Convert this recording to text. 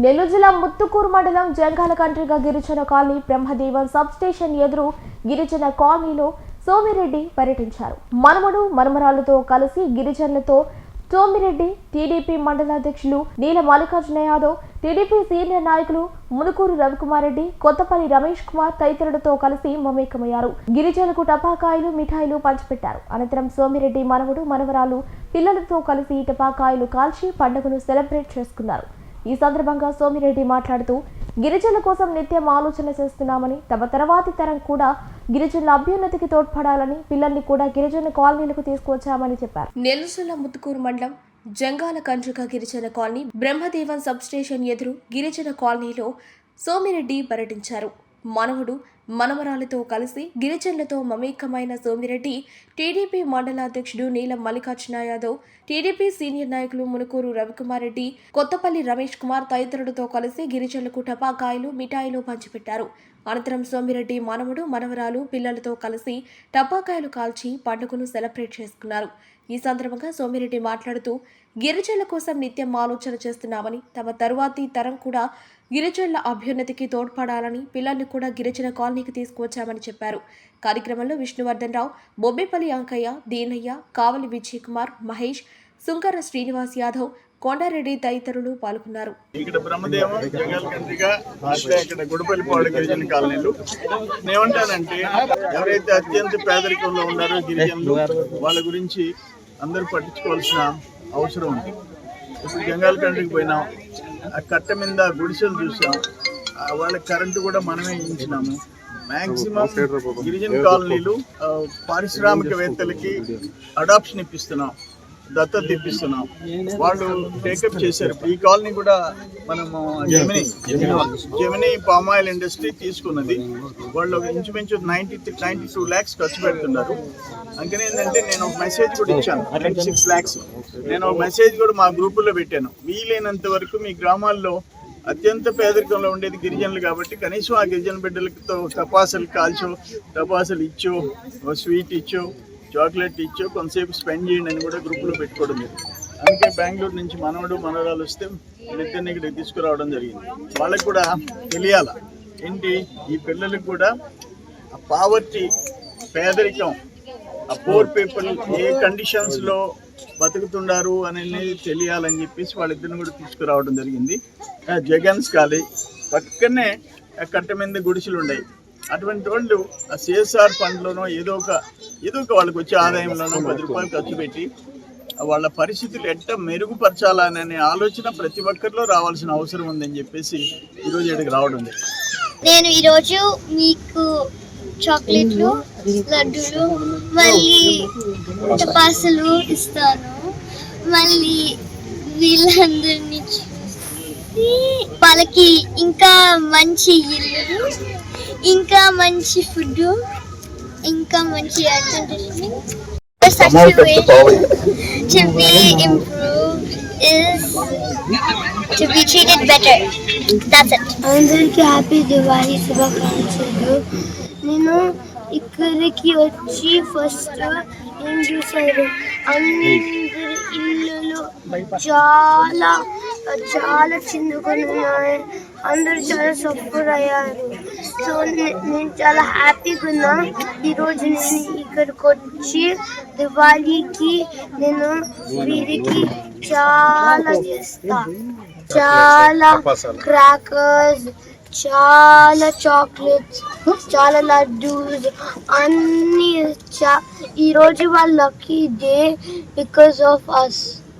నెల్లూరు జిల్లా ముత్తుకూరు మండలం జంగాల కంట్రిగా గిరిజన కాలనీ బ్రహ్మదేవం సబ్ స్టేషన్ ఎదురు గిరిజన కాలనీలో సోమిరెడ్డి పర్యటించారు. మనమడు మనమరాలతో కలిసి గిరిజనులతో సోమిరెడ్డి టీడీపీ మండలాధ్యక్షులు నీల మల్లికార్జున యాదవ్ టీడీపీ సీనియర్ నాయకులు మునుకూరు రవికుమార్ రెడ్డి కొత్తపల్లి రమేష్ కుమార్ తదితరులతో కలిసి మమేకమయ్యారు. గిరిజనులకు టపాకాయలు మిఠాయిలు పంచిపెట్టారు. అనంతరం సోమిరెడ్డి మనవడు మనవరాలు పిల్లలతో కలిసి టపాకాయలు కాల్చి పండుగను సెలబ్రేట్ చేసుకున్నారు. ఈ సందర్భంగా సోమిరెడ్డి మాట్లాడుతూ గిరిజనుల కోసం నిత్యం ఆలోచన చేస్తున్నామని తమ తర్వాతి తరం కూడా గిరిజనుల అభ్యున్నతికి తోడ్పడాలని పిల్లల్ని కూడా గిరిజన కాలనీలకు తీసుకువచ్చామని చెప్పారు. నెల్లూరు ముత్తుకూరు మండలం జంగాల కండ్రిక గిరిజన కాలనీ బ్రహ్మదేవన్ సబ్ స్టేషన్ ఎదురు గిరిజన కాలనీలో సోమిరెడ్డి పర్యటించారు. మనవుడు మనవరాలతో కలిసి గిరిజనులతో మమేకమైన సోమిరెడ్డి టీడీపీ మండలాధ్యక్షుడు నీలం మల్లికార్జున యాదవ్ టీడీపీ సీనియర్ నాయకులు మునుకూరు రవికుమార్ రెడ్డి కొత్తపల్లి రమేష్ కుమార్ తదితరులతో కలిసి గిరిజనులకు టపాకాయలు మిఠాయిలు పంచిపెట్టారు. అనంతరం సోమిరెడ్డి మనవడు మనవరాలు పిల్లలతో కలిసి టపాకాయలు కాల్చి పండుగను సెలబ్రేట్ చేసుకున్నారు. ఈ సందర్భంగా సోమిరెడ్డి మాట్లాడుతూ గిరిజనుల కోసం నిత్యం ఆలోచన చేస్తున్నామని తమ తరువాతి తరం కూడా గిరిజనుల అభ్యున్నతికి తోడ్పడాలని పిల్లల్ని కూడా గిరిజన కాలనీకి తీసుకువచ్చామని చెప్పారు. కార్యక్రమంలో విష్ణువర్ధన్ రావు బొబ్బేపల్లి అంకయ్య దీనయ్య కావలి విజయ్ కుమార్ మహేష్ సుంకర శ్రీనివాస్ యాదవ్ కొండారెడ్డి తదితరులు పాల్గొన్నారు. ఇక్కడ బ్రహ్మదేవం జగల్ కంట్రిగా అట్లా ఇక్కడ గుడిపల్లిపాడు గిరిజన కాలనీలు. నేనేమంటానంటే ఎవరైతే అత్యంత పేదరికంలో ఉన్నారో గిరిజనులు వాళ్ళ గురించి అందరూ పట్టించుకోవాల్సిన అవసరం ఉంది. ఇప్పుడు జంగాల కండ్రికి పోయినాం. ఆ కట్ట మీద గుడిసెలు చూసాం. వాళ్ళ కరెంటు కూడా మనమే ఇచ్చినాము మాక్సిమం గిరిజన కాలనీలు పారిశ్రామికవేత్తలకి అడాప్షన్ ఇప్పిస్తున్నాం. దత్తత తెప్పిస్తున్నాం. వాళ్ళు టేకప్ చేశారు. ఈ కాలనీ కూడా మనము Gemini Gemini palm oil industry తీసుకున్నది. వాళ్ళు ఇంచుమించు నైంటీ నైంటీ టూ ల్యాక్స్ ఖర్చు పెడుతున్నారు. అందుకని ఏంటంటే నేను ఒక మెసేజ్ కూడా ఇచ్చాను. ట్వంటీ సిక్స్ ల్యాక్స్ నేను ఒక మెసేజ్ కూడా మా గ్రూపుల్లో పెట్టాను. వీలైనంత వరకు మీ గ్రామాల్లో అత్యంత పేదరికంలో ఉండేది గిరిజనులు కాబట్టి కనీసం ఆ గిరిజన బిడ్డలతో టపాసులు కాల్చో టపాసులు ఇచ్చో స్వీట్ ఇచ్చో చాక్లెట్ ఇచ్చో కొంతసేపు స్పెండ్ చేయండి అని కూడా గ్రూప్లో పెట్టుకోవడం మీరు అందుకే బెంగళూరు నుంచి మనవడు మనవరాలు వస్తే వీళ్ళిద్దరిని ఇక్కడికి తీసుకురావడం జరిగింది. వాళ్ళకి కూడా తెలియాల. ఏంటి? ఈ పిల్లలకు కూడా ఆ పావర్టీ పేదరికం ఆ పూర్ పీపుల్ ఏ కండిషన్స్లో బతుకుతున్నారు అనేది తెలియాలని చెప్పేసి వాళ్ళిద్దరిని కూడా తీసుకురావడం జరిగింది. ఆ జగన్స్ కాలేజ్ పక్కనే ఆ కట్ట మీద గుడిసెలు ఉన్నాయి అటువంటి వాళ్ళు ఆ సిఎస్ఆర్ ఫండ్లోనో ఏదో ఒక ఏదో ఒక వాళ్ళకి వచ్చే ఆదాయంలోనో పది రూపాయలు ఖర్చు పెట్టి వాళ్ళ పరిస్థితులు ఎట్ట మెరుగుపరచాలనే ఆలోచన ప్రతి ఒక్కరిలో రావాల్సిన అవసరం ఉందని చెప్పేసి ఈరోజు ఇక్కడికి రావడం నేను ఈరోజు మీకు చాక్లెట్లు లడ్డూలు మళ్ళీ టపాసులు ఇస్తాను. మళ్ళీ వీళ్ళందరినీ చూసి వాళ్ళకి ఇంకా మంచి ఇల్లు ఇంకా మంచి ఫుడ్ ఇంకా మంచి to be improved is to be treated better. That's it. అందరికీ హ్యాపీ దివాళీ శుభాకాంక్షలు. నేను ఇక్కడికి వచ్చి ఫస్ట్ ఏం చూసాను అందరి ఇల్లులు చాలా చాలా చిందుకొని ఉన్నాయి అందరూ చాలా సఫర్ అయ్యారు. సో నేను చాలా హ్యాపీగా ఉన్నా. ఈరోజు నేను ఇక్కడికి వచ్చి దివాళీకి నేను వీరికి చాలా చేస్తా. చాలా క్రాకర్స్ చాలా చాక్లెట్స్ చాలా లడ్డూస్ అన్నీ చా ఈరోజు వాళ్ళ lucky day because of us